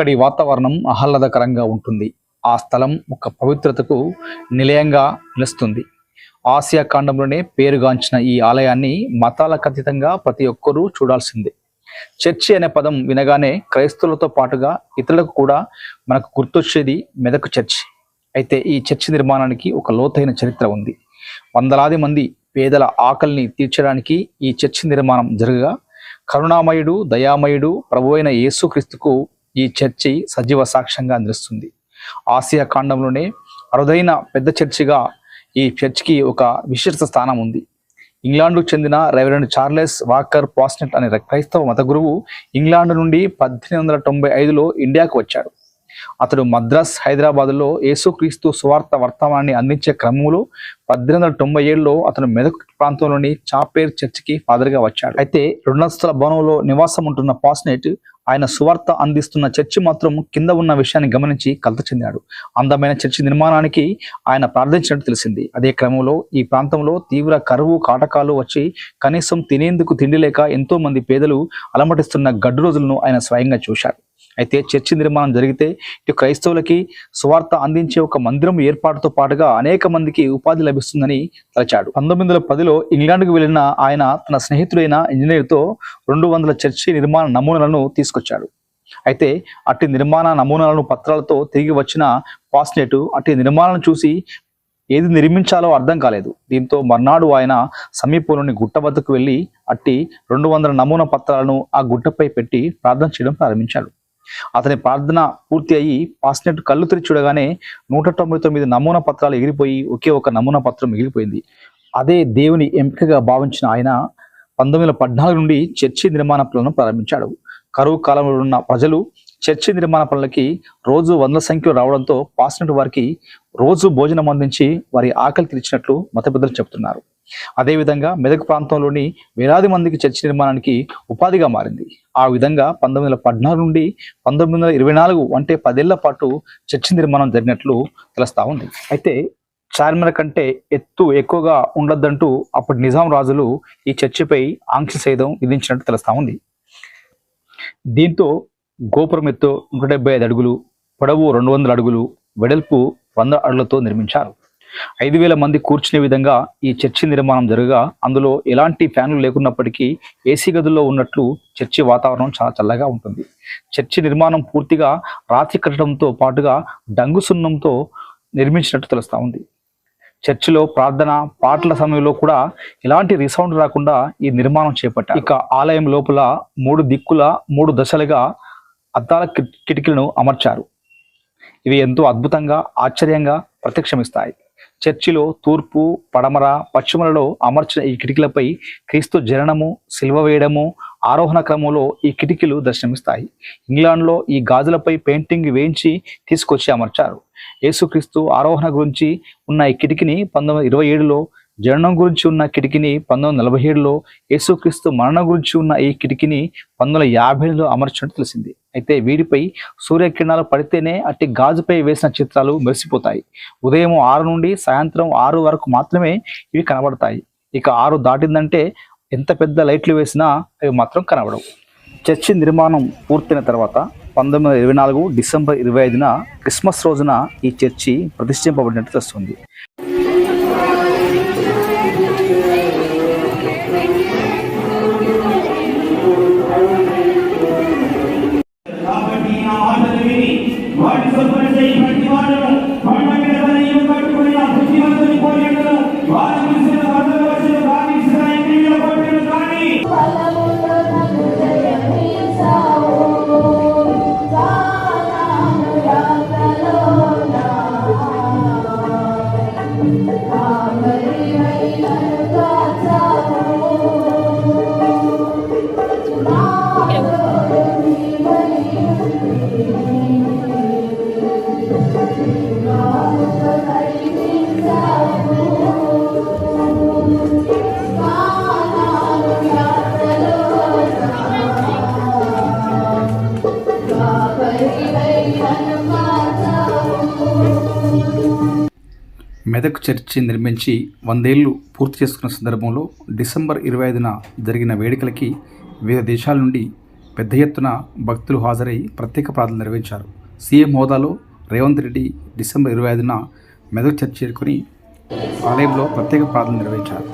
అక్కడి వాతావరణం ఆహ్లాదకరంగా ఉంటుంది. ఆ స్థలం ఒక పవిత్రతకు నిలయంగా నిలుస్తుంది. ఆసియా ఖండంలోనే పేరుగాంచిన ఈ ఆలయాన్ని మతాలకు అతీతంగా ప్రతి ఒక్కరూ చూడాల్సిందే. చర్చి అనే పదం వినగానే క్రైస్తవులతో పాటుగా ఇతరులకు కూడా మనకు గుర్తొచ్చేది మెదక్ చర్చి. అయితే ఈ చర్చి నిర్మాణానికి ఒక లోతైన చరిత్ర ఉంది. వందలాది మంది పేదల ఆకలిని తీర్చడానికి ఈ చర్చి నిర్మాణం జరగగా కరుణామయుడు దయామయుడు ప్రభు అయిన యేసుక్రీస్తుకు ఈ చర్చి సజీవ సాక్ష్యంగా నిలుస్తుంది. ఆసియా ఖండంలోనే అరుదైన పెద్ద చర్చిగా ఈ చర్చికి ఒక విశిష్ట స్థానం ఉంది. ఇంగ్లాండ్కు చెందిన రెవరెండ్ చార్లెస్ వాకర్ పాస్నెట్ అనే క్రైస్తవ మత గురువు ఇంగ్లాండ్ నుండి పద్దెనిమిది వందల తొంభై ఐదులో ఇండియాకు వచ్చాడు. అతడు మద్రాస్ హైదరాబాద్లో యేసుక్రీస్తు సువార్త వర్తమానాన్ని అందించే క్రమంలో పద్దెనిమిది వందల తొంభై ఏడులో అతను మెదక్ ప్రాంతంలోని చాపేర్ చర్చికి ఫాదర్గా వచ్చాడు. అయితే రెండంతస్తుల భవనంలో నివాసం ఉంటున్న పాస్నెట్ ఆయన సువార్త అందిస్తున్న చర్చి మాత్రం కింద ఉన్న విషయాన్ని గమనించి కలత చెందాడు. అందమైన చర్చి నిర్మాణానికి ఆయన ప్రార్థించినట్టు తెలిసింది. అదే క్రమంలో ఈ ప్రాంతంలో తీవ్ర కరువు కాటకాలు వచ్చి కనీసం తినేందుకు తిండి లేక ఎంతో మంది పేదలు అలమటిస్తున్న గడ్డు రోజులను ఆయన స్వయంగా చూశారు. అయితే చర్చి నిర్మాణం జరిగితే ఇటు క్రైస్తవులకి సువార్త అందించే ఒక మందిరం ఏర్పాటుతో పాటుగా అనేక మందికి ఉపాధి లభిస్తుందని తలచాడు. పంతొమ్మిది వందల పదిలో ఇంగ్లాండ్కు వెళ్ళిన ఆయన తన స్నేహితుడైన ఇంజనీర్తో రెండు వందల చర్చి నిర్మాణ నమూనాలను తీసుకొచ్చాడు. అయితే అట్టి నిర్మాణ నమూనాలను పత్రాలతో తిరిగి వచ్చిన పాస్నెట్ అట్టి నిర్మాణాలను చూసి ఏది నిర్మించాలో అర్థం కాలేదు. దీంతో మర్నాడు ఆయన సమీపంలోని గుట్ట వద్దకు వెళ్ళి అట్టి రెండు వందల నమూనా పత్రాలను ఆ గుట్టపై పెట్టి ప్రార్థన చేయడం ప్రారంభించాడు. అతని ప్రార్థన పూర్తి అయ్యి పాస్నెట్ కళ్ళు తెరిచి చూడగానే నూట తొంభై తొమ్మిది నమూనా పత్రాలు ఎగిరిపోయి ఒకే ఒక నమూనా పత్రం మిగిలిపోయింది అదే దేవుని ఎంపికగా భావించిన ఆయన పంతొమ్మిది వందల పద్నాలుగు నుండి చర్చి నిర్మాణ పనులను ప్రారంభించాడు. కరువు కాలంలో ఉన్న ప్రజలు చర్చి నిర్మాణ పనులకి రోజు వందల సంఖ్యలో రావడంతో పాస్నెట్ వారికి రోజు భోజనం అందించి వారి ఆకలి తీర్చినట్లు మత పెద్దలు చెబుతున్నారు. అదేవిధంగా మెదక్ ప్రాంతంలోని వేలాది మందికి చర్చి నిర్మాణానికి ఉపాధిగా మారింది. ఆ విధంగా పంతొమ్మిది వందల పద్నాలుగు నుండి పంతొమ్మిది వందల ఇరవై నాలుగు అంటే పదేళ్ళ పాటు చర్చి నిర్మాణం జరిగినట్లు తెలుస్తా ఉంది. అయితే చార్మినార్ కంటే ఎత్తు ఎక్కువగా ఉండొద్దంటూ అప్పటి నిజాం రాజులు ఈ చర్చిపై ఆంక్ష సైతం విధించినట్టు తెలుస్తా ఉంది. దీంతో గోపురం ఎత్తు నూట డెబ్బై ఐదు అడుగులు పొడవు రెండు వందల అడుగులు వెడల్పు వంద అడుగులతో నిర్మించారు. ఐదు వేల మంది కూర్చునే విధంగా ఈ చర్చి నిర్మాణం జరగగా అందులో ఎలాంటి ఫ్యాన్లు లేకున్నప్పటికీ ఏసీ గదుల్లో ఉన్నట్లు చర్చి వాతావరణం చాలా చల్లగా ఉంటుంది. చర్చి నిర్మాణం పూర్తిగా రాతి కట్టడంతో పాటుగా డంగు సున్నంతో నిర్మించినట్టు తెలుస్తూ ఉంది. చర్చిలో ప్రార్థన పాటల సమయంలో కూడా ఎలాంటి రిసౌండ్ రాకుండా ఈ నిర్మాణం చేపట్టారు. ఇక ఆలయం లోపల మూడు దిక్కుల మూడు దశలుగా అద్దాల కి- కిటికీలను అమర్చారు. ఇవి ఎంతో అద్భుతంగా ఆశ్చర్యంగా ప్రత్యక్షమిస్తాయి. చర్చిలో తూర్పు పడమర పశ్చిమలలో అమర్చిన ఈ కిటికీలపై క్రీస్తు జననము సిల్వ వేయడము ఆరోహణ క్రమంలో ఈ కిటికీలు దర్శనమిస్తాయి. ఇంగ్లాండ్లో ఈ గాజులపై పెయింటింగ్ వేయించి తీసుకొచ్చి అమర్చారు. యేసుక్రీస్తు ఆరోహణ గురించి ఉన్న ఈ కిటికీని పంతొమ్మిది ఇరవై ఏడులో జననం గురించి ఉన్న కిటికీని పంతొమ్మిది వందల నలభై ఏడులో యేసుక్రీస్తు మరణం గురించి ఉన్న ఈ కిటికీని పంతొమ్మిది వందల యాభై ఏడులో అమర్చినట్టు తెలిసింది. అయితే వీటిపై సూర్యకిరణాలు పడితేనే అట్టి గాజుపై వేసిన చిత్రాలు మెరిసిపోతాయి. ఉదయం ఆరు నుండి సాయంత్రం ఆరు వరకు మాత్రమే ఇవి కనబడతాయి. ఇక ఆరు దాటిందంటే ఎంత పెద్ద లైట్లు వేసినా అవి మాత్రం కనబడవు. చర్చి నిర్మాణం పూర్తయిన తర్వాత పంతొమ్మిది వందల ఇరవై నాలుగు డిసెంబర్ ఇరవై ఐదున క్రిస్మస్ రోజున ఈ చర్చి ప్రతిష్ఠింపబడినట్టు తెలుస్తుంది. మెదక్ చర్చి నిర్మించి వందేళ్ళు పూర్తి చేసుకున్న సందర్భంలో డిసెంబర్ ఇరవై ఐదున జరిగిన వేడుకలకి వివిధ దేశాల నుండి పెద్ద ఎత్తున భక్తులు హాజరై ప్రత్యేక ప్రార్థనలు నిర్వహించారు. సీఎం హోదాలో రేవంత్ రెడ్డి డిసెంబర్ ఇరవై ఐదున మెదక్ చర్చి చేరుకొని ఆలయంలో ప్రత్యేక ప్రార్థనలు నిర్వహించారు.